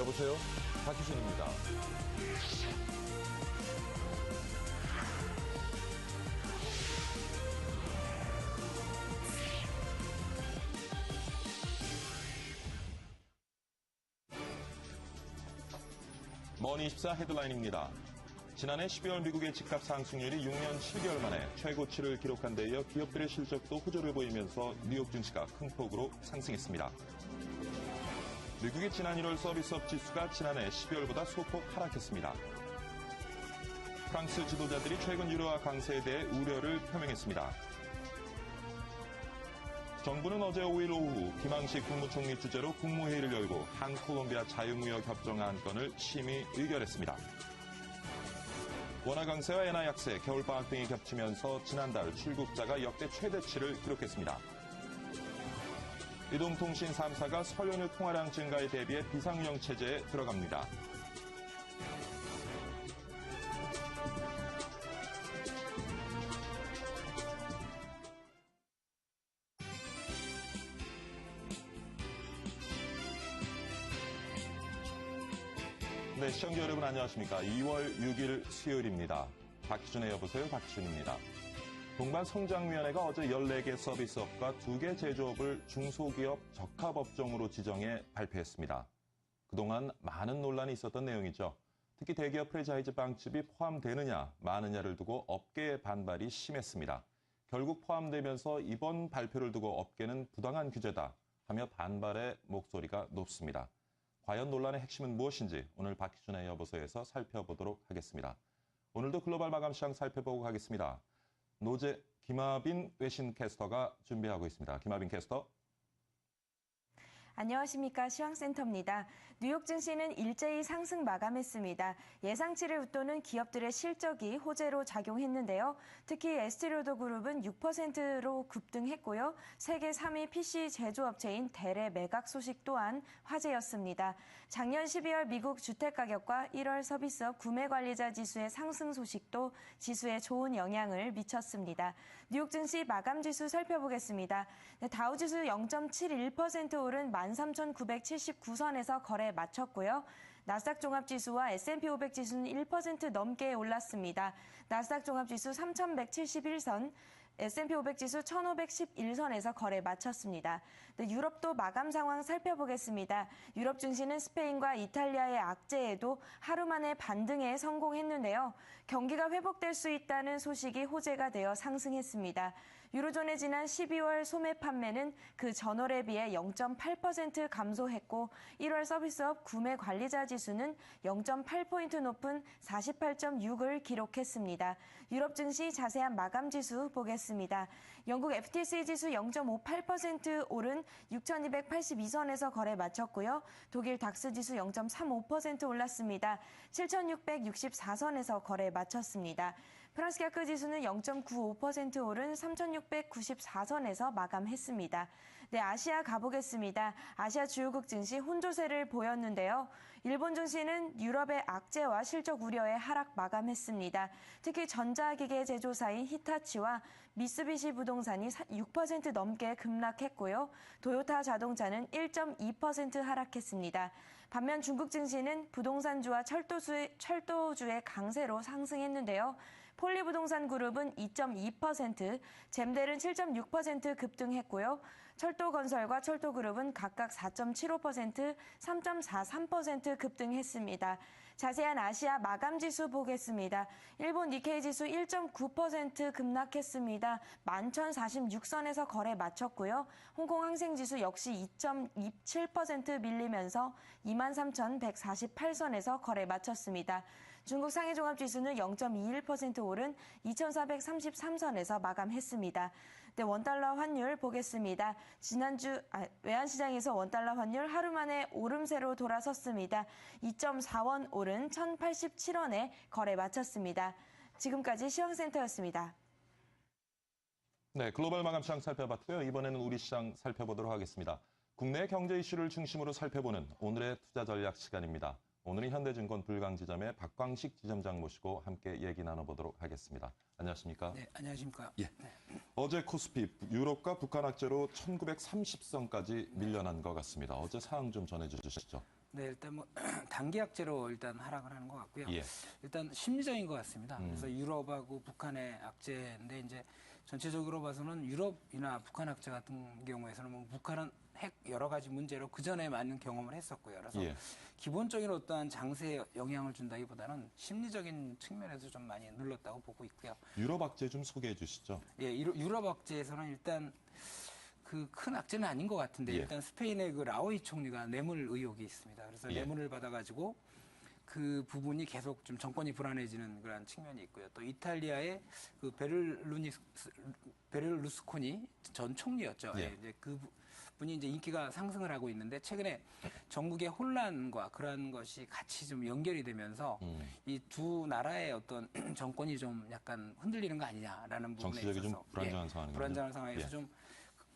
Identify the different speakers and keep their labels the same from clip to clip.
Speaker 1: 여보세요? 박희순입니다. 머니24 헤드라인입니다. 지난해 12월 미국의 집값 상승률이 6년 7개월 만에 최고치를 기록한 데 이어 기업들의 실적도 호조를 보이면서 뉴욕 증시가 큰 폭으로 상승했습니다. 미국의 지난 1월 서비스업 지수가 지난해 12월보다 소폭 하락했습니다. 프랑스 지도자들이 최근 유로화 강세에 대해 우려를 표명했습니다. 정부는 어제 5일 오후 김항식 국무총리 주재로 국무회의를 열고 한콜롬비아 자유무역 협정 안 건을 심의 의결했습니다. 원화 강세와 엔화 약세, 겨울방학 등이 겹치면서 지난달 출국자가 역대 최대치를 기록했습니다. 이동통신 3사가 설 연휴 통화량 증가에 대비해 비상용 체제에 들어갑니다. 네, 시청자 여러분 안녕하십니까. 2월 6일 수요일입니다. 박희준의 여보세요. 박희준입니다. 동반성장위원회가 어제 14개 서비스업과 2개 제조업을 중소기업 적합업종으로 지정해 발표했습니다. 그동안 많은 논란이 있었던 내용이죠. 특히 대기업 프레자이즈 빵집이 포함되느냐 마느냐를 두고 업계의 반발이 심했습니다. 결국 포함되면서 이번 발표를 두고 업계는 부당한 규제다 하며 반발의 목소리가 높습니다. 과연 논란의 핵심은 무엇인지 오늘 박희준의 여보소에서 살펴보도록 하겠습니다. 오늘도 글로벌 마감 시장 살펴보고 가겠습니다. 노제 김하빈 외신 캐스터가 준비하고 있습니다. 김하빈 캐스터.
Speaker 2: 안녕하십니까. 시황센터입니다. 뉴욕 증시는 일제히 상승 마감했습니다. 예상치를 웃도는 기업들의 실적이 호재로 작용했는데요. 특히 에스티로더 그룹은 6%로 급등했고요. 세계 3위 PC 제조업체인 델의 매각 소식 또한 화제였습니다. 작년 12월 미국 주택가격과 1월 서비스업 구매관리자 지수의 상승 소식도 지수에 좋은 영향을 미쳤습니다. 뉴욕 증시 마감 지수 살펴보겠습니다. 다우지수 0.71% 오른 13,979선에서 거래 마쳤고요. 나스닥 종합지수와 S&P 500 지수는 1% 넘게 올랐습니다. 나스닥 종합지수 3,171선, S&P 500 지수 1511선에서 거래 마쳤습니다. 네, 유럽도 마감 상황 살펴보겠습니다. 유럽 증시는 스페인과 이탈리아의 악재에도 하루 만에 반등에 성공했는데요. 경기가 회복될 수 있다는 소식이 호재가 되어 상승했습니다. 유로존의 지난 12월 소매 판매는 그 전월에 비해 0.8% 감소했고 1월 서비스업 구매 관리자 지수는 0.8포인트 높은 48.6을 기록했습니다. 유럽 증시 자세한 마감 지수 보겠습니다. 영국 FTSE 지수 0.58% 오른 6,282선에서 거래 마쳤고요. 독일 닥스 지수 0.35% 올랐습니다. 7,664선에서 거래 마쳤습니다. 프랑스 갸크 지수는 0.95% 오른 3,694선에서 마감했습니다. 네, 아시아 가보겠습니다. 아시아 주요국 증시 혼조세를 보였는데요. 일본 증시는 유럽의 악재와 실적 우려에 하락 마감했습니다. 특히 전자기계 제조사인 히타치와 미쓰비시 부동산이 6% 넘게 급락했고요. 도요타 자동차는 1.2% 하락했습니다. 반면 중국 증시는 부동산주와 철도주의, 철도주의 강세로 상승했는데요. 폴리부동산 그룹은 2.2%, 잼델은 7.6% 급등했고요. 철도건설과 철도그룹은 각각 4.75%, 3.43% 급등했습니다. 자세한 아시아 마감지수 보겠습니다. 일본 니케이 지수 1.9% 급락했습니다. 11,046선에서 거래 마쳤고요. 홍콩 항생지수 역시 2.27% 밀리면서 23,148선에서 거래 마쳤습니다. 중국 상해 종합 지수는 0.21% 오른 2,433선에서 마감했습니다. 네, 원달러 환율 보겠습니다. 지난주 아, 외환시장에서 원달러 환율 하루 만에 오름세로 돌아섰습니다. 2.4원 오른 1,087원에 거래 마쳤습니다. 지금까지 시황센터였습니다.
Speaker 1: 네, 글로벌 마감 시장 살펴봤고요. 이번에는 우리 시장 살펴보도록 하겠습니다. 국내 경제 이슈를 중심으로 살펴보는 오늘의 투자 전략 시간입니다. 오늘은 현대증권 불광지점의 박광식 지점장 모시고 함께 얘기 나눠보도록 하겠습니다. 안녕하십니까?
Speaker 3: 네, 안녕하십니까.
Speaker 4: 예.
Speaker 1: 어제 코스피 유럽과 북한 악재로 1930선까지 밀려난 것 같습니다. 어제 사항 좀 전해주시죠.
Speaker 3: 네, 일단 뭐 단기 악재로 일단 하락을 하는 것 같고요.
Speaker 1: 예.
Speaker 3: 일단 심리적인 것 같습니다.
Speaker 1: 음.
Speaker 3: 그래서 유럽하고 북한의 악재인데 이제 전체적으로 봐서는 유럽이나 북한 악재 같은 경우에서는 뭐 북한은 핵 여러 가지 문제로 그 전에 많은 경험을 했었고요. 그래서
Speaker 1: 예.
Speaker 3: 기본적인 어떠한 장세에 영향을 준다기보다는 심리적인 측면에서 좀 많이 눌렀다고 보고 있고요.
Speaker 1: 유럽 악재 좀 소개해 주시죠.
Speaker 3: 예, 유럽, 악재에서는 일단 그큰 악재는 아닌 것 같은데
Speaker 1: 예.
Speaker 3: 일단 스페인의 그 라오이 총리가 뇌물 의혹이 있습니다. 그래서
Speaker 1: 예.
Speaker 3: 뇌물을 받아가지고 그 부분이 계속 좀 정권이 불안해지는 그런 측면이 있고요. 또 이탈리아의 그 베를루니 베를루스코니 전 총리였죠.
Speaker 1: 예.
Speaker 3: 예, 이제 그 부- 분이 이제 인기가 상승을 하고 있는데 최근에 전국의 혼란과 그런 것이 같이 좀 연결이 되면서
Speaker 1: 음.
Speaker 3: 이두 나라의 어떤 정권이 좀 약간 흔들리는 거 아니냐라는 부분에
Speaker 1: 정치적이 좀
Speaker 3: 있어서
Speaker 1: 불안정한
Speaker 3: 예,
Speaker 1: 상황이군요.
Speaker 3: 불안정한 상황에서
Speaker 1: 예.
Speaker 3: 좀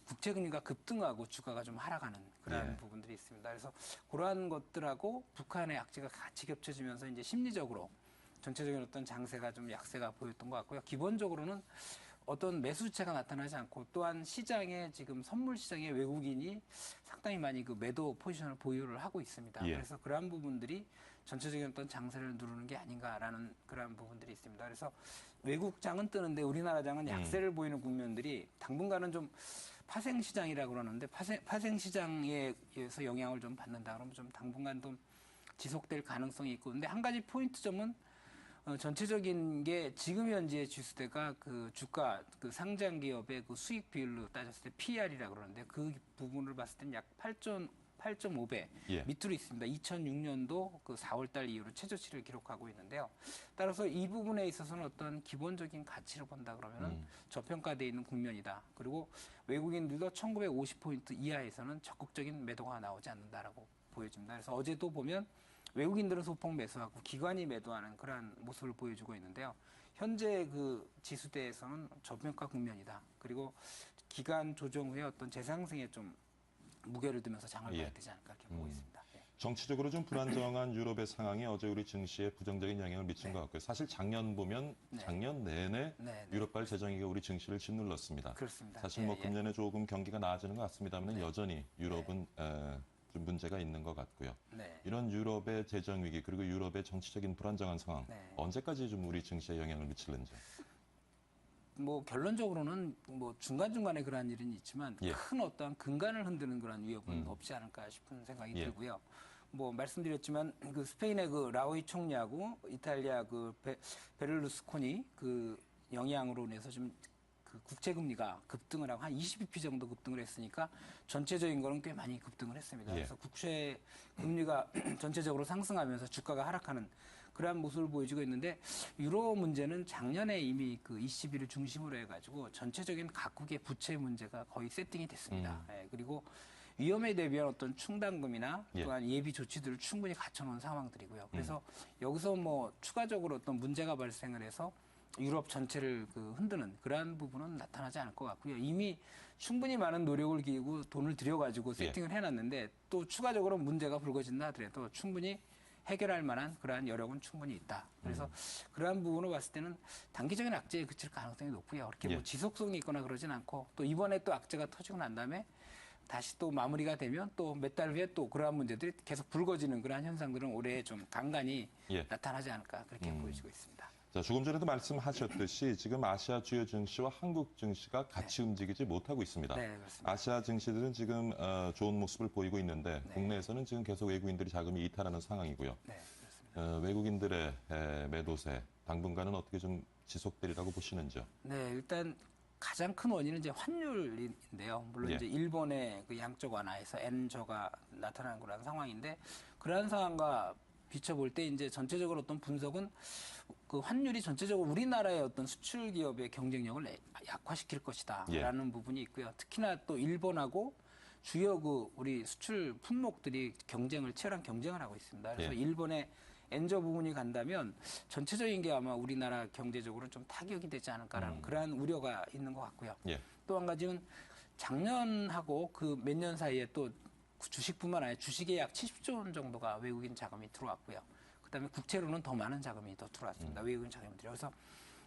Speaker 3: 국채금리가 급등하고 주가가 좀 하락하는 그런
Speaker 1: 예.
Speaker 3: 부분들이 있습니다. 그래서 그러한 것들하고 북한의 악재가 같이 겹쳐지면서 이제 심리적으로 전체적인 어떤 장세가 좀 약세가 보였던 것 같고요. 기본적으로는 어떤 매수세가 나타나지 않고 또한 시장에 지금 선물 시장에 외국인이 상당히 많이 그 매도 포지션을 보유를 하고 있습니다.
Speaker 1: 예.
Speaker 3: 그래서 그러한 부분들이 전체적인 어떤 장세를 누르는 게 아닌가라는 그러한 부분들이 있습니다. 그래서 외국 장은 뜨는데 우리나라 장은 약세를
Speaker 1: 음.
Speaker 3: 보이는 국면들이 당분간은 좀 파생 시장이라고 그러는데 파생, 파생 시장에 의해서 영향을 좀 받는다 그러면 좀 당분간 좀 지속될 가능성이 있고 근데 한 가지 포인트 점은 어, 전체적인 게 지금 현재 지수대가 그 주가 그 상장 기업의 그 수익 비율로 따졌을 때 PR이라고 그러는데 그 부분을 봤을 때는 약 8점 8.5배
Speaker 1: 예.
Speaker 3: 밑으로 있습니다. 2006년도 그 4월달 이후로 최저치를 기록하고 있는데요. 따라서 이 부분에 있어서는 어떤 기본적인 가치를 본다 그러면은
Speaker 1: 음.
Speaker 3: 저평가되어 있는 국면이다. 그리고 외국인들도 1950포인트 이하에서는 적극적인 매도가 나오지 않는다라고 보여집니다. 그래서 어제도 보면 외국인들은 소폭 매수하고 기관이 매도하는 그러한 모습을 보여주고 있는데요. 현재 그 지수대에서는 저평가 국면이다. 그리고 기간 조정 후에 어떤 재상승에 좀 무게를 두면서 장을
Speaker 1: 예.
Speaker 3: 봐야 되지 않을까 이렇게 보고
Speaker 1: 음.
Speaker 3: 있습니다. 예.
Speaker 1: 정치적으로 좀 불안정한 유럽의 상황이 어제 우리 증시에 부정적인 영향을 미친 것 같고요. 사실 작년 보면
Speaker 3: 네.
Speaker 1: 작년 내내
Speaker 3: 네, 네.
Speaker 1: 유럽발 재정위가 우리 증시를 짓눌렀습니다.
Speaker 3: 그렇습니다.
Speaker 1: 사실
Speaker 3: 예,
Speaker 1: 뭐
Speaker 3: 예.
Speaker 1: 금년에 조금 경기가 나아지는 것 같습니다만
Speaker 3: 네.
Speaker 1: 여전히 유럽은 에, 좀 문제가 있는 것 같고요.
Speaker 3: 네.
Speaker 1: 이런 유럽의 재정 위기 그리고 유럽의 정치적인 불안정한 상황
Speaker 3: 네.
Speaker 1: 언제까지 좀 우리 증시에 영향을 미칠는지.
Speaker 3: 뭐 결론적으로는 뭐 중간중간에 그러한 일은 있지만
Speaker 1: 예.
Speaker 3: 큰 어떠한 근간을 흔드는 그런 위협은
Speaker 1: 음.
Speaker 3: 없지 않을까 싶은 생각이
Speaker 1: 예.
Speaker 3: 들고요. 뭐 말씀드렸지만 그 스페인의 그 라오이 총리하고 이탈리아 그 베, 베를루스코니 그 영향으로 인해서 좀 그 국채 금리가 급등을 하고 한 20bp 정도 급등을 했으니까 전체적인 거는 꽤 많이 급등을 했습니다.
Speaker 1: 예.
Speaker 3: 그래서 국채 금리가 전체적으로 상승하면서 주가가 하락하는 그러한 모습을 보여주고 있는데 유로 문제는 작년에 이미 그 ECB를 중심으로 해가지고 전체적인 각국의 부채 문제가 거의 세팅이 됐습니다.
Speaker 1: 음.
Speaker 3: 예, 그리고 위험에 대비한 어떤 충당금이나
Speaker 1: 예.
Speaker 3: 또한 예 비 조치들을 충분히 갖춰놓은 상황들이고요. 그래서 여기서 뭐 추가적으로 어떤 문제가 발생을 해서 유럽 전체를 그 흔드는 그러한 부분은 나타나지 않을 것 같고요. 이미 충분히 많은 노력을 기울이고 돈을 들여가지고
Speaker 1: 예.
Speaker 3: 세팅을 해놨는데 또 추가적으로 문제가 불거진다 하더라도 충분히 해결할 만한 그러한 여력은 충분히 있다. 그래서
Speaker 1: 음.
Speaker 3: 그러한 부분을 봤을 때는 단기적인 악재에 그칠 가능성이 높고요. 그렇게
Speaker 1: 예.
Speaker 3: 뭐 지속성이 있거나 그러진 않고 또 이번에 또 악재가 터지고 난 다음에 다시 또 마무리가 되면 또 몇 달 후에 또 그러한 문제들이 계속 불거지는 그러한 현상들은 올해 좀 간간히
Speaker 1: 예.
Speaker 3: 나타나지 않을까 그렇게
Speaker 1: 음.
Speaker 3: 보여지고 있습니다.
Speaker 1: 자, 조금 전에도 말씀하셨듯이 지금 아시아 주요 증시와 한국 증시가 같이 움직이지 못하고 있습니다.
Speaker 3: 네.
Speaker 1: 아시아 증시들은 지금 어, 좋은 모습을 보이고 있는데
Speaker 3: 네.
Speaker 1: 국내에서는 지금 계속 외국인들이 자금이 이탈하는 상황이고요.
Speaker 3: 네.
Speaker 1: 어, 외국인들의 에, 매도세 당분간은 어떻게 좀 지속되리라고 보시는지요?
Speaker 3: 네, 일단 가장 큰 원인은 이제 환율인데요. 물론
Speaker 1: 예.
Speaker 3: 이제 일본의 그 양적 완화에서 엔저가 나타나는 그런 상황인데 그러한 상황과 비춰볼 때 이제 전체적으로 어떤 분석은 그 환율이 전체적으로 우리나라의 어떤 수출 기업의 경쟁력을 약화시킬 것이다라는 부분이 있고요. 특히나 또 일본하고 주요 그 우리 수출 품목들이 경쟁을 치열한 경쟁을 하고 있습니다. 그래서
Speaker 1: 예.
Speaker 3: 일본의 엔저 부분이 간다면 전체적인 게 아마 우리나라 경제적으로 좀 타격이 되지 않을까라는
Speaker 1: 음.
Speaker 3: 그러한 우려가 있는 것 같고요.
Speaker 1: 예.
Speaker 3: 또한 가지는 작년하고 그 몇 년 사이에 또 주식뿐만 아니라 주식에 약 70조 원 정도가 외국인 자금이 들어왔고요. 그다음에 국채로는 더 많은 자금이 더 들어왔습니다. 외국인 자금들이. 그래서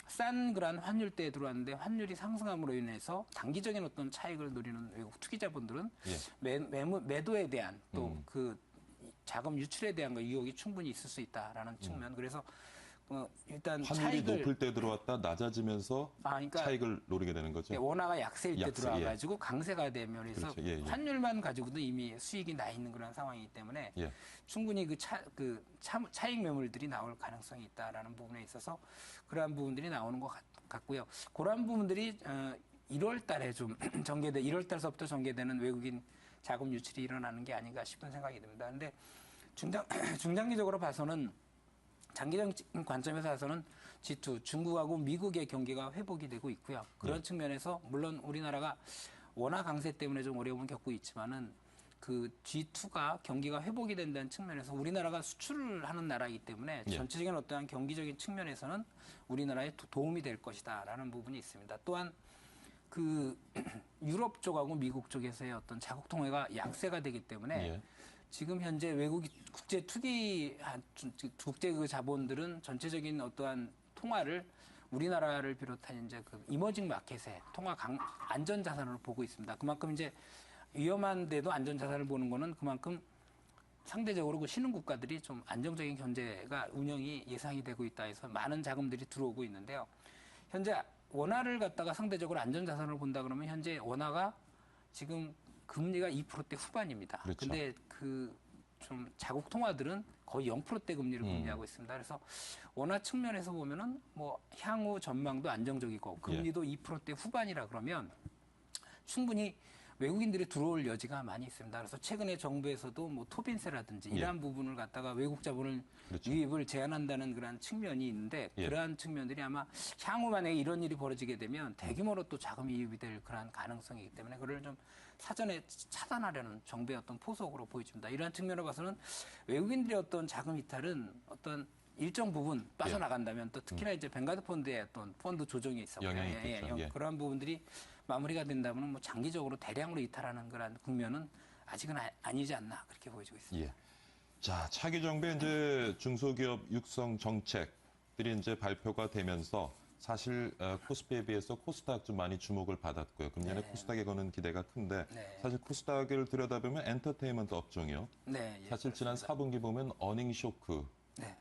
Speaker 3: 싼 그런 환율대에 들어왔는데 환율이 상승함으로 인해서 단기적인 어떤 차익을 노리는 외국 투기 자본들은
Speaker 1: 예.
Speaker 3: 매, 매무, 매도에 대한 또
Speaker 1: 음.
Speaker 3: 그 자금 유출에 대한 그 유혹이 충분히 있을 수 있다라는
Speaker 1: 음.
Speaker 3: 측면. 그래서 어, 일단
Speaker 1: 환율이
Speaker 3: 차익을
Speaker 1: 높을 때 들어왔다 낮아지면서
Speaker 3: 아, 그러니까
Speaker 1: 차익을 노리게 되는 거죠.
Speaker 3: 예, 원화가 약세일 때
Speaker 1: 약세,
Speaker 3: 들어와가지고 강세가 되면서
Speaker 1: 그렇죠. 예, 예.
Speaker 3: 환율만 가지고도 이미 수익이 나 있는 그런 상황이기 때문에
Speaker 1: 예.
Speaker 3: 충분히 그 차, 그 차, 차익 매물들이 나올 가능성이 있다라는 부분에 있어서 그러한 부분들이 나오는 것 같, 같고요. 그러한 부분들이 어, 1월 달에 좀 전개돼 1월 달서부터 전개되는 외국인 자금 유출이 일어나는 게 아닌가 싶은 생각이 듭니다. 근데 중장, 중장기적으로 봐서는 장기적인 관점에서 봐서는 G2 중국하고 미국의 경기가 회복이 되고 있고요. 그런 측면에서 물론 우리나라가 원화 강세 때문에 좀 어려움을 겪고 있지만은 그 G2가 경기가 회복이 된다는 측면에서 우리나라가 수출을 하는 나라이기 때문에
Speaker 1: 예.
Speaker 3: 전체적인 어떠한 경기적인 측면에서는 우리나라에 도- 도움이 될 것이다라는 부분이 있습니다. 또한 그 유럽 쪽하고 미국 쪽에서의 어떤 자국 통화가 약세가 되기 때문에
Speaker 1: 예.
Speaker 3: 지금 현재 외국 국제 투기 한- 국제 그 자본들은 전체적인 어떠한 통화를 우리나라를 비롯한 이제 그 이머징 마켓의 통화 강, 안전 자산으로 보고 있습니다. 그만큼 이제 위험한데도 안전 자산을 보는 거는 그만큼 상대적으로 그 신흥 국가들이 좀 안정적인 경제가 운영이 예상이 되고 있다 해서 많은 자금들이 들어오고 있는데요. 현재 원화를 갖다가 상대적으로 안전 자산을 본다 그러면 현재 원화가 지금 금리가 2%대 후반입니다.
Speaker 1: 그렇죠.
Speaker 3: 근데 그 좀 자국 통화들은 거의 0%대 금리를
Speaker 1: 음.
Speaker 3: 금리하고 있습니다. 그래서 원화 측면에서 보면은 뭐 향후 전망도 안정적이고
Speaker 1: 예.
Speaker 3: 금리도 2%대 후반이라 그러면 충분히 외국인들이 들어올 여지가 많이 있습니다. 그래서 최근에 정부에서도 뭐 토빈세라든지
Speaker 1: 예.
Speaker 3: 이러한 부분을 갖다가 외국 자본을
Speaker 1: 그렇죠.
Speaker 3: 유입을 제한한다는 그러한 측면이 있는데
Speaker 1: 예.
Speaker 3: 그러한 측면들이 아마 향후 만약에 이런 일이 벌어지게 되면 대규모로 또 자금이 유입이 될 그러한 가능성이기 때문에 그걸 좀 사전에 차단하려는 정부의 어떤 포석으로 보여집니다. 이러한 측면으로 봐서는 외국인들의 어떤 자금 이탈은 어떤 일정 부분 빠져나간다면 또 특히나 이제 뱅가드 펀드의 어떤 펀드 조정이 있었고요.
Speaker 1: 영향이 있겠죠. 예.
Speaker 3: 그러한 부분들이 마무리가 된다면 뭐 장기적으로 대량으로 이탈하는 그런 국면은 아직은 아, 니지 않나 그렇게 보여지고 있습니다.
Speaker 1: 예. 자, 차기 정부의 이제 중소기업 육성 정책들이 이제 발표가 되면서 사실 어, 코스피에 비해서 코스닥 좀 많이 주목을 받았고요. 금년에
Speaker 3: 네.
Speaker 1: 코스닥에 거는 기대가 큰데
Speaker 3: 네.
Speaker 1: 사실 코스닥을 들여다보면 엔터테인먼트 업종이요.
Speaker 3: 네, 예,
Speaker 1: 사실 지난
Speaker 3: 그렇습니다.
Speaker 1: 4분기 보면 어닝 쇼크,
Speaker 3: 네.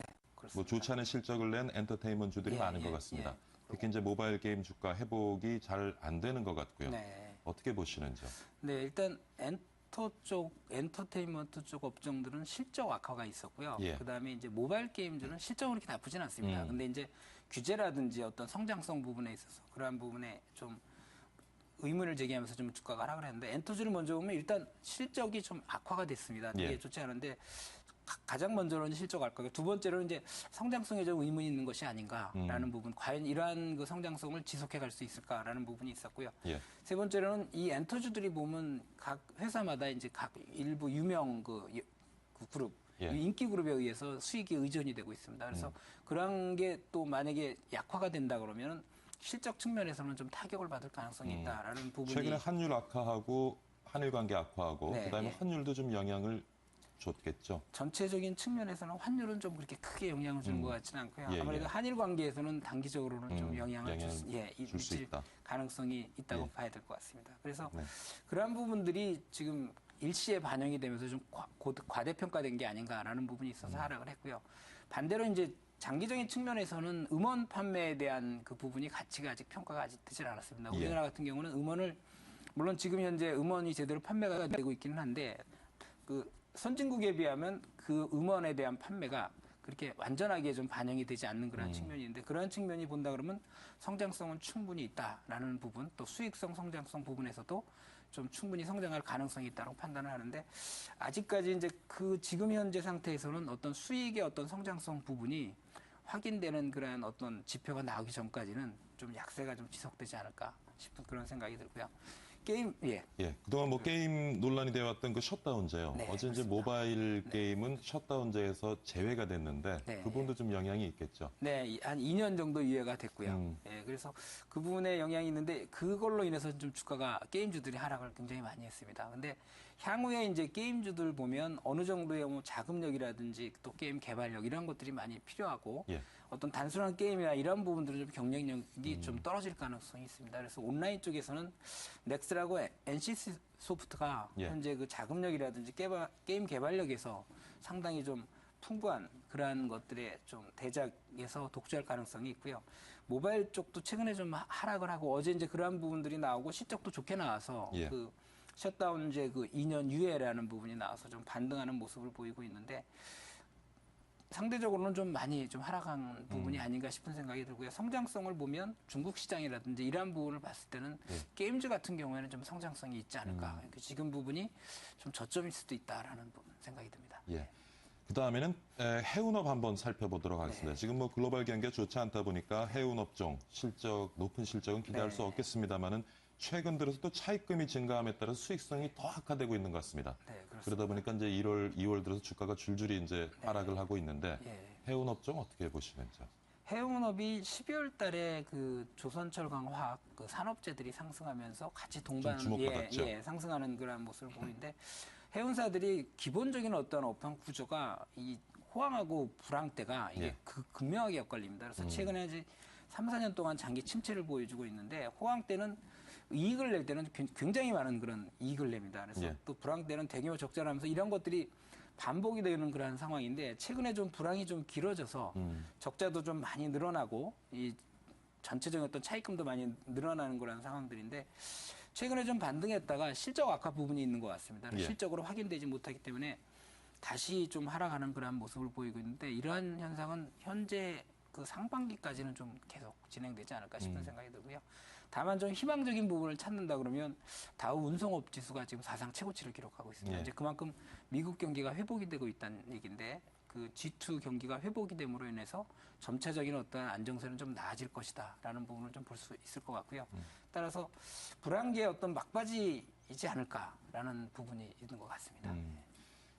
Speaker 1: 뭐 좋지 않은 실적을 낸 엔터테인먼트주들이
Speaker 3: 예,
Speaker 1: 많은
Speaker 3: 예,
Speaker 1: 것 같습니다.
Speaker 3: 예.
Speaker 1: 특히 이제 모바일 게임 주가 회복이 잘 안 되는 것 같고요.
Speaker 3: 네.
Speaker 1: 어떻게 보시는지요?
Speaker 3: 네, 일단 엔터 쪽, 엔터테인먼트 쪽 업종들은 실적 악화가 있었고요.
Speaker 1: 예.
Speaker 3: 그다음에 이제 모바일 게임들은 실적은 그렇게 나쁘진 않습니다.
Speaker 1: 음.
Speaker 3: 근데 이제 규제라든지 어떤 성장성 부분에 있어서 그러한 부분에 좀 의문을 제기하면서 좀 주가가 하락을 했는데 엔터주를 먼저 보면 일단 실적이 좀 악화가 됐습니다. 되게
Speaker 1: 예.
Speaker 3: 좋지 않은데 가- 가장 먼저로는 실적 악화가 두 번째로는 이제 성장성에 좀 의문이 있는 것이 아닌가라는
Speaker 1: 음.
Speaker 3: 부분 과연 이러한 그 성장성을 지속해 갈 수 있을까라는 부분이 있었고요.
Speaker 1: 예.
Speaker 3: 세 번째로는 이 엔터주들이 보면 각 회사마다 이제 각 일부 유명 그, 예- 그 그룹,
Speaker 1: 예.
Speaker 3: 이 인기 그룹에 의해서 수익이 의존이 되고 있습니다. 그래서 그런 게 또 만약에 약화가 된다 그러면 실적 측면에서는 좀 타격을 받을 가능성이
Speaker 1: 음.
Speaker 3: 있다라는 부분이
Speaker 1: 최근에 한율 악화하고 한일 관계 악화하고
Speaker 3: 네,
Speaker 1: 그다음에
Speaker 3: 예.
Speaker 1: 환율도 좀 영향을 줬겠죠.
Speaker 3: 전체적인 측면에서는 환율은 좀 그렇게 크게 영향을 주는
Speaker 1: 음.
Speaker 3: 것 같지는 않고요.
Speaker 1: 예,
Speaker 3: 아무래도
Speaker 1: 예.
Speaker 3: 한일 관계에서는 단기적으로는 좀
Speaker 1: 음,
Speaker 3: 영향을,
Speaker 1: 영향을
Speaker 3: 줄, 수, 예, 이-
Speaker 1: 줄수 있다.
Speaker 3: 가능성이 있다고
Speaker 1: 예.
Speaker 3: 봐야 될 것 같습니다. 그래서
Speaker 1: 네.
Speaker 3: 그러한 부분들이 지금 일시에 반영이 되면서 좀 과, 고- 과대평가된 게 아닌가라는 부분이 있어서 하락을 했고요. 반대로 이제 장기적인 측면에서는 음원 판매에 대한 그 부분이 가치가 아직 평가가 아직 되질 않았습니다.
Speaker 1: 예.
Speaker 3: 우리나라 같은 경우는 음원을 물론 지금 현재 음원이 제대로 판매가 되고 있기는 한데 그 선진국에 비하면 그 음원에 대한 판매가 그렇게 완전하게 좀 반영이 되지 않는 그런
Speaker 1: 음.
Speaker 3: 측면이 있는데 그런 측면이 본다 그러면 성장성은 충분히 있다라는 부분 또 수익성 성장성 부분에서도 좀 충분히 성장할 가능성이 있다고 판단을 하는데 아직까지 이제 그 지금 현재 상태에서는 어떤 수익의 어떤 성장성 부분이 확인되는 그런 어떤 지표가 나오기 전까지는 좀 약세가 좀 지속되지 않을까 싶은 그런 생각이 들고요. 게임 예.
Speaker 1: 예, 그동안 뭐 게임 논란이 되어 왔던 그 셧다운제요.
Speaker 3: 네,
Speaker 1: 어제 이제. 모바일 게임은 셧다운제에서 제외가 됐는데
Speaker 3: 네.
Speaker 1: 그 부분도 좀 영향이 있겠죠.
Speaker 3: 네, 이- 한 2년 정도 유예가 됐고요.
Speaker 1: 음.
Speaker 3: 예, 그래서 그 부분에 영향이 있는데 그걸로 인해서 좀 주가가 게임주들이 하락을 굉장히 많이 했습니다. 근데 향후에 이제 게임주들 보면 어느 정도의 뭐 자금력이라든지 또 게임 개발력 이런 것들이 많이 필요하고
Speaker 1: 예.
Speaker 3: 어떤 단순한 게임이나 이런 부분들은 좀 경쟁력이
Speaker 1: 음.
Speaker 3: 좀 떨어질 가능성이 있습니다. 그래서 온라인 쪽에서는 넥스라고 NC 소프트가
Speaker 1: 예.
Speaker 3: 현재 그 자금력이라든지 개발, 게임 개발력에서 상당히 좀 풍부한 그러한 것들의 좀 대작에서 독주할 가능성이 있고요. 모바일 쪽도 최근에 좀 하- 하락을 하고 어제 이제 그러한 부분들이 나오고 실적도 좋게 나와서
Speaker 1: 예.
Speaker 3: 그 셧다운 이제 그 2년 유예라는 부분이 나와서 좀 반등하는 모습을 보이고 있는데 상대적으로는 좀 많이 좀 하락한 부분이 아닌가 싶은 생각이 들고요. 성장성을 보면 중국 시장이라든지 이러한 부분을 봤을 때는
Speaker 1: 네.
Speaker 3: 게임즈 같은 경우에는 좀 성장성이 있지 않을까. 그 지금 부분이 좀 저점일 수도 있다라는 부분 생각이 듭니다.
Speaker 1: 예. 그 다음에는 해운업 한번 살펴보도록 하겠습니다.
Speaker 3: 네.
Speaker 1: 지금 뭐 글로벌 경기가 좋지 않다 보니까 해운업종 실적 높은 실적은 기대할
Speaker 3: 네.
Speaker 1: 수 없겠습니다만은 최근 들어서 또 차입금이 증가함에 따라서 수익성이 더 악화되고 있는 것 같습니다.
Speaker 3: 네.
Speaker 1: 그러다 보니까 이제 1월, 2월 들어서 주가가 줄줄이 이제
Speaker 3: 네.
Speaker 1: 하락을 하고 있는데
Speaker 3: 예.
Speaker 1: 해운 업종 어떻게 보시는지요?
Speaker 3: 해운업이 12월 달에 그 조선철 강화학 그 산업재들이 상승하면서 같이 동반. 예, 예, 상승하는 그런 모습을 보이는데 해운사들이 기본적인 어떤 업황 구조가 이 호황하고 불황 때가 이게
Speaker 1: 예.
Speaker 3: 그 극명하게 엇갈립니다. 그래서
Speaker 1: 음.
Speaker 3: 최근에 이제 3, 4년 동안 장기 침체를 보여주고 있는데 호황 때는 이익을 낼 때는 굉- 굉장히 많은 그런 이익을 냅니다. 그래서
Speaker 1: 예.
Speaker 3: 또 불황 때는 대규모 적자를 하면서 이런 것들이 반복이 되는 그런 상황인데 최근에 좀 불황이 좀 길어져서
Speaker 1: 음.
Speaker 3: 적자도 좀 많이 늘어나고 이 전체적인 어떤 차입금도 많이 늘어나는 그런 상황들인데 최근에 좀 반등했다가 실적 악화 부분이 있는 것 같습니다.
Speaker 1: 예.
Speaker 3: 실적으로 확인되지 못하기 때문에 다시 좀 하락하는 그런 모습을 보이고 있는데 이러한 현상은 현재 그 상반기까지는 좀 계속 진행되지 않을까 싶은
Speaker 1: 음.
Speaker 3: 생각이 들고요. 다만 좀 희망적인 부분을 찾는다 그러면 다우 운송업 지수가 지금 사상 최고치를 기록하고 있습니다.
Speaker 1: 예.
Speaker 3: 이제 그만큼 미국 경기가 회복이 되고 있다는 얘기인데 그 G2 경기가 회복이 됨으로 인해서 점차적인 어떤 안정세는 좀 나아질 것이다라는 부분을 좀 볼 수 있을 것 같고요.
Speaker 1: 음.
Speaker 3: 따라서 불안기의 어떤 막바지이지 않을까라는 부분이 있는 것 같습니다.
Speaker 1: 음.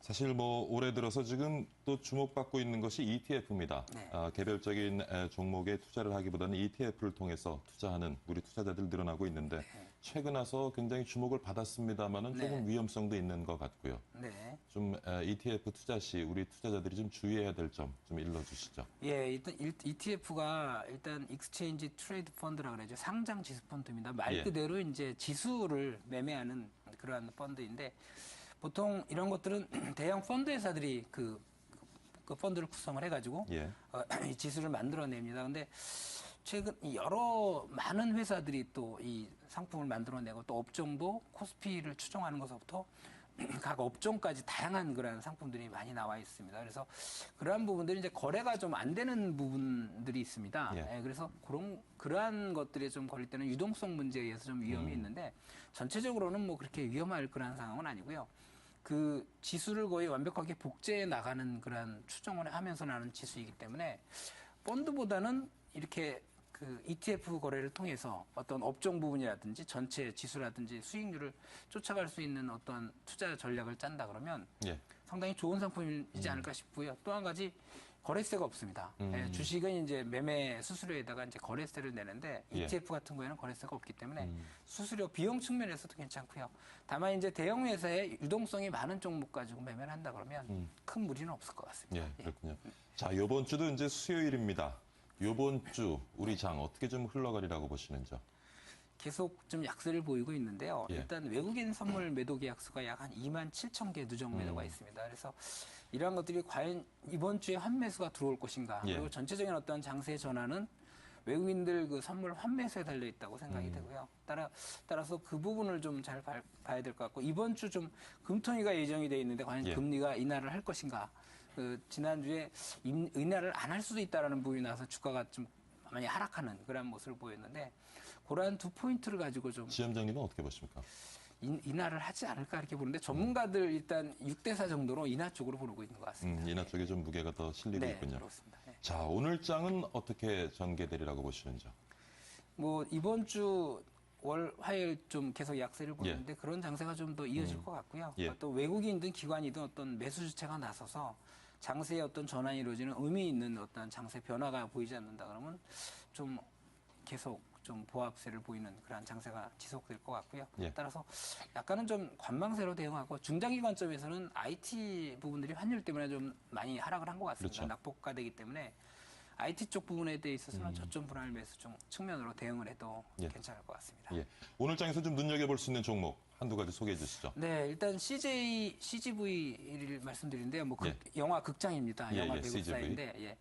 Speaker 1: 사실 뭐 올해 들어서 지금 또 주목받고 있는 것이 ETF입니다.
Speaker 3: 네.
Speaker 1: 아, 개별적인 에, 종목에 투자를 하기보다는 ETF를 통해서 투자하는 우리 투자자들 늘어나고 있는데 최근 와서 굉장히 주목을 받았습니다만은
Speaker 3: 네.
Speaker 1: 조금 위험성도 있는 것 같고요.
Speaker 3: 네.
Speaker 1: 좀 에, ETF 투자 시 우리 투자자들이 좀 주의해야 될 점 좀 일러주시죠.
Speaker 3: 예, 일단 ETF가 일단 익스체인지 트레이드 펀드라 그러죠. 상장 지수 펀드입니다. 말
Speaker 1: 예.
Speaker 3: 그대로 이제 지수를 매매하는 그러한 펀드인데 보통 이런 것들은 대형 펀드 회사들이 그, 그 펀드를 구성을 해가지고
Speaker 1: 예.
Speaker 3: 어, 이 지수를 만들어냅니다. 근데 최근 이 여러 많은 회사들이 또 이 상품을 만들어내고 또 업종도 코스피를 추종하는 것부터 각 업종까지 다양한 그런 상품들이 많이 나와 있습니다. 그래서 그러한 부분들이 이제 거래가 좀 안 되는 부분들이 있습니다.
Speaker 1: 예.
Speaker 3: 예, 그래서 그런 그러한 것들에 좀 걸릴 때는 유동성 문제에 의해서 좀 위험이
Speaker 1: 음.
Speaker 3: 있는데 전체적으로는 뭐 그렇게 위험할 그런 상황은 아니고요. 그 지수를 거의 완벽하게 복제해 나가는 그런 추정을 하면서 나는 지수이기 때문에 펀드보다는 이렇게 그 ETF 거래를 통해서 어떤 업종 부분이라든지 전체 지수라든지 수익률을 쫓아갈 수 있는 어떤 투자 전략을 짠다 그러면
Speaker 1: 예.
Speaker 3: 상당히 좋은 상품이지 않을까 싶고요. 또 한 가지 거래세가 없습니다.
Speaker 1: 음.
Speaker 3: 예, 주식은 이제 매매 수수료에다가 이제 거래세를 내는데
Speaker 1: 예.
Speaker 3: ETF 같은 거에는 거래세가 없기 때문에
Speaker 1: 음.
Speaker 3: 수수료 비용 측면에서도 괜찮고요. 다만 이제 대형 회사의 유동성이 많은 종목 가지고 매매를 한다 그러면
Speaker 1: 음.
Speaker 3: 큰 무리는 없을 것 같습니다.
Speaker 1: 예, 그렇군요. 자, 요번 주도 이제 수요일입니다. 요번 주 우리 장 어떻게 좀 흘러가리라고 보시는지요?
Speaker 3: 계속 좀 약세를 보이고 있는데요.
Speaker 1: 예.
Speaker 3: 일단 외국인 선물 매도 계약수가 약 한 2만 7천 개 누적 매도가
Speaker 1: 음.
Speaker 3: 있습니다. 그래서 이러한 것들이 과연 이번 주에 환매수가 들어올 것인가
Speaker 1: 예.
Speaker 3: 그리고 전체적인 어떤 장세 전환은 외국인들 그 선물 환매수에 달려 있다고 생각이
Speaker 1: 음.
Speaker 3: 되고요. 따라 따라서 그 부분을 좀 잘 봐야 될 것 같고 이번 주 좀 금통위가 예정이 돼 있는데 과연
Speaker 1: 예.
Speaker 3: 금리가 인하를 할 것인가? 그 지난주에 임- 인하를 안 할 수도 있다라는 부분이 나서 주가가 좀 많이 하락하는 그런 모습을 보였는데 그러한 두 포인트를 가지고 좀
Speaker 1: 지점장님은 어떻게 보십니까?
Speaker 3: 인, 인하를 하지 않을까 이렇게 보는데 전문가들 일단 6대4 정도로 인하 쪽으로 보고 있는 것 같습니다.
Speaker 1: 음, 인하 쪽에 좀 무게가 더 실리고
Speaker 3: 네,
Speaker 1: 있군요.
Speaker 3: 그렇습니다. 네.
Speaker 1: 자, 오늘 장은 어떻게 전개되리라고 보시는지요?
Speaker 3: 뭐 이번 주 월 화요일 좀 계속 약세를 보이는데 그런 장세가 좀 더 이어질
Speaker 1: 음.
Speaker 3: 것 같고요.
Speaker 1: 예.
Speaker 3: 또 외국인이든 기관이든 어떤 매수 주체가 나서서 장세의 어떤 전환이 이루어지는 의미 있는 어떤 장세 변화가 보이지 않는다 그러면 좀 계속 좀 보합세를 보이는 그러한 장세가 지속될 것 같고요.
Speaker 1: 예.
Speaker 3: 따라서 약간은 좀 관망세로 대응하고 중장기 관점에서는 IT 부분들이 환율 때문에 좀 많이 하락을 한 것 같습니다.
Speaker 1: 그렇죠.
Speaker 3: 낙폭화되기 때문에 IT 쪽 부분에 대해 있어서는 저점 분할 매수 중 측면으로 대응을 해도
Speaker 1: 음. 예.
Speaker 3: 괜찮을 것 같습니다.
Speaker 1: 예. 오늘 장에서 좀 눈여겨볼 수 있는 종목 한두 가지 소개해 주시죠.
Speaker 3: 네, 일단 CJ, CGV를 말씀드리는데요. 뭐 극-
Speaker 1: 예.
Speaker 3: 영화 극장입니다.
Speaker 1: 예,
Speaker 3: 영화
Speaker 1: 예,
Speaker 3: 배급사인데 예.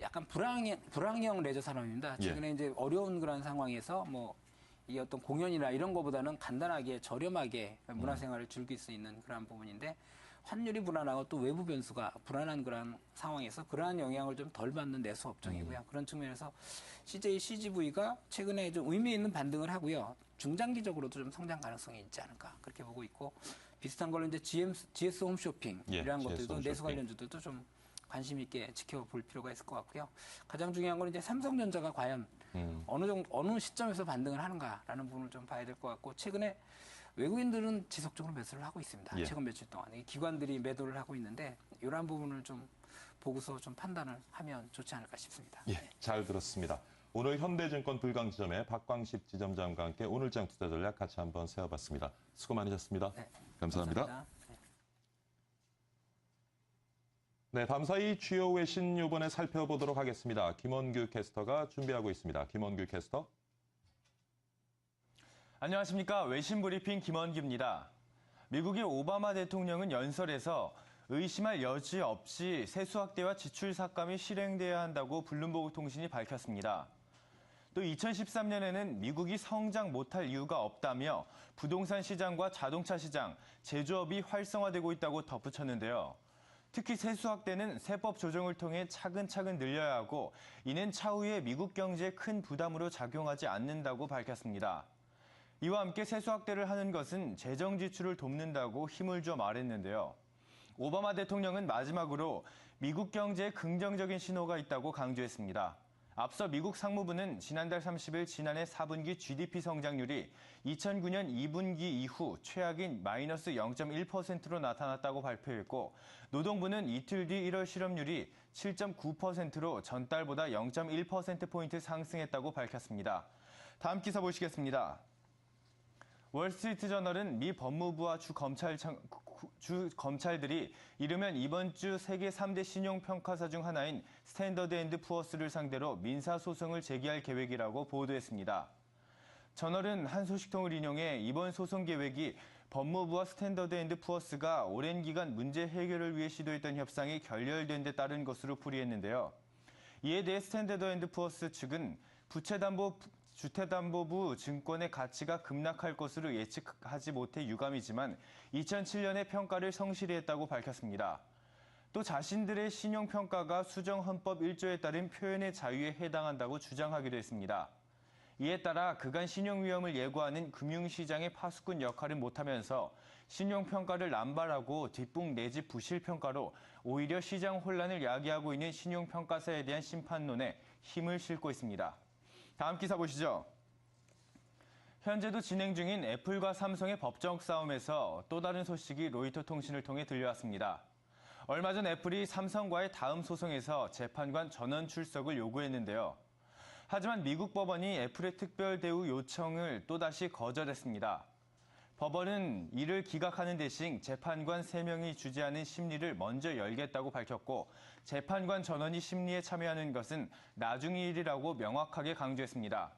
Speaker 3: 약간 불황형, 불황형 레저 산업입니다.
Speaker 1: 예.
Speaker 3: 최근에 이제 어려운 그런 상황에서 뭐 이 어떤 공연이나 이런 거보다는 간단하게 저렴하게 문화생활을 즐길 수 있는 그러한 부분인데 환율이 불안하고 또 외부 변수가 불안한 그런 상황에서 그러한 영향을 좀 덜 받는 내수 업종이고요. 그런 측면에서 CJ, CGV가 최근에 좀 의미 있는 반등을 하고요. 중장기적으로도 좀 성장 가능성이 있지 않을까 그렇게 보고 있고 비슷한 걸로 이제 GM, GS 홈쇼핑
Speaker 1: 예,
Speaker 3: 이러한
Speaker 1: GS
Speaker 3: 것들도
Speaker 1: 홈쇼핑.
Speaker 3: 내수 관련주들도 좀 관심 있게 지켜볼 필요가 있을 것 같고요. 가장 중요한 건 이제 삼성전자가 과연
Speaker 1: 음.
Speaker 3: 어느 정도 어느 시점에서 반등을 하는가라는 부분을 좀 봐야 될 것 같고 최근에 외국인들은 지속적으로 매수를 하고 있습니다.
Speaker 1: 예.
Speaker 3: 최근 며칠 동안 이 기관들이 매도를 하고 있는데 이러한 부분을 좀 보고서 좀 판단을 하면 좋지 않을까 싶습니다.
Speaker 1: 예, 잘 들었습니다. 오늘 현대증권 불광지점의 박광식 지점장과 함께 오늘장 투자 전략 같이 한번 세워봤습니다. 수고 많으셨습니다.
Speaker 3: 네,
Speaker 1: 감사합니다.
Speaker 3: 감사합니다. 네.
Speaker 1: 네, 밤사이 주요 외신 요번에 살펴보도록 하겠습니다. 김원규 캐스터가 준비하고 있습니다. 김원규 캐스터.
Speaker 4: 안녕하십니까. 외신 브리핑 김원기입니다. 미국의 오바마 대통령은 연설에서 의심할 여지 없이 세수 확대와 지출 삭감이 실행돼야 한다고 블룸버그 통신이 밝혔습니다. 또 2013년에는 미국이 성장 못할 이유가 없다며 부동산 시장과 자동차 시장, 제조업이 활성화되고 있다고 덧붙였는데요. 특히 세수 확대는 세법 조정을 통해 차근차근 늘려야 하고 이는 차후에 미국 경제에 큰 부담으로 작용하지 않는다고 밝혔습니다. 이와 함께 세수 확대를 하는 것은 재정 지출을 돕는다고 힘을 줘 말했는데요. 오바마 대통령은 마지막으로 미국 경제에 긍정적인 신호가 있다고 강조했습니다. 앞서 미국 상무부는 지난달 30일 지난해 4분기 GDP 성장률이 2009년 2분기 이후 최악인 마이너스 0.1%로 나타났다고 발표했고 노동부는 이틀 뒤 1월 실업률이 7.9%로 전달보다 0.1%포인트 상승했다고 밝혔습니다. 다음 기사 보시겠습니다. 월스트리트 저널은 미 법무부와 주 검찰 주 검찰들이 이르면 이번 주 세계 3대 신용 평가사 중 하나인 스탠더드 앤드 푸어스를 상대로 민사 소송을 제기할 계획이라고 보도했습니다. 저널은 한 소식통을 인용해 이번 소송 계획이 법무부와 스탠더드 앤드 푸어스가 오랜 기간 문제 해결을 위해 시도했던 협상이 결렬된 데 따른 것으로 풀이했는데요. 이에 대해 스탠더드 앤드 푸어스 측은 부채담보 주택담보부 증권의 가치가 급락할 것으로 예측하지 못해 유감이지만 2007년에 평가를 성실히 했다고 밝혔습니다. 또 자신들의 신용평가가 수정헌법 1조에 따른 표현의 자유에 해당한다고 주장하기도 했습니다. 이에 따라 그간 신용 위험을 예고하는 금융시장의 파수꾼 역할을 못하면서 신용평가를 남발하고 뒷북 내지 부실평가로 오히려 시장 혼란을 야기하고 있는 신용평가사에 대한 심판론에 힘을 싣고 있습니다. 다음 기사 보시죠. 현재도 진행 중인 애플과 삼성의 법정 싸움에서 또 다른 소식이 로이터 통신을 통해 들려왔습니다. 얼마 전 애플이 삼성과의 다음 소송에서 재판관 전원 출석을 요구했는데요. 하지만 미국 법원이 애플의 특별 대우 요청을 또다시 거절했습니다. 법원은 이를 기각하는 대신 재판관 3명이 주재하는 심리를 먼저 열겠다고 밝혔고 재판관 전원이 심리에 참여하는 것은 나중의 일이라고 명확하게 강조했습니다.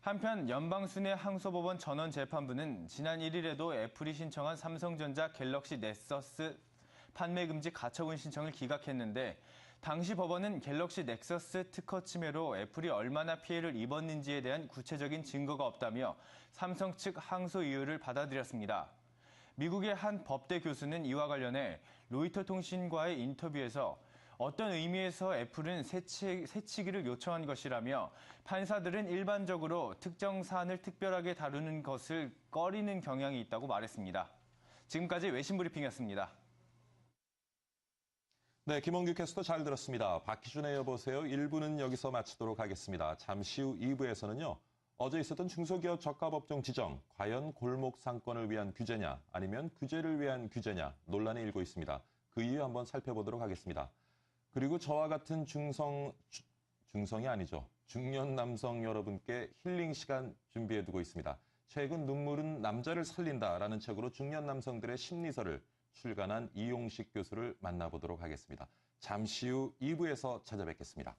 Speaker 4: 한편 연방순회 항소법원 전원 재판부는 지난 1일에도 애플이 신청한 삼성전자 갤럭시 넥서스 판매 금지 가처분 신청을 기각했는데 당시 법원은 갤럭시 넥서스 특허 침해로 애플이 얼마나 피해를 입었는지에 대한 구체적인 증거가 없다며 삼성 측 항소 이유를 받아들였습니다. 미국의 한 법대 교수는 이와 관련해 로이터 통신과의 인터뷰에서 어떤 의미에서 애플은 새치, 새치기를 요청한 것이라며 판사들은 일반적으로 특정 사안을 특별하게 다루는 것을 꺼리는 경향이 있다고 말했습니다. 지금까지 외신 브리핑이었습니다.
Speaker 1: 네, 김원규 캐스터 잘 들었습니다. 박희준의 여보세요. 1부는 여기서 마치도록 하겠습니다. 잠시 후 2부에서는요. 어제 있었던 중소기업 저가법정 지정, 과연 골목 상권을 위한 규제냐, 아니면 규제를 위한 규제냐 논란이 일고 있습니다. 그 이유 한번 살펴보도록 하겠습니다. 그리고 저와 같은 중성, 중성이 아니죠. 중년 남성 여러분께 힐링 시간 준비해두고 있습니다. 최근 눈물은 남자를 살린다라는 책으로 중년 남성들의 심리서를 출간한 이용식 교수를 만나보도록 하겠습니다. 잠시 후 2부에서 찾아뵙겠습니다.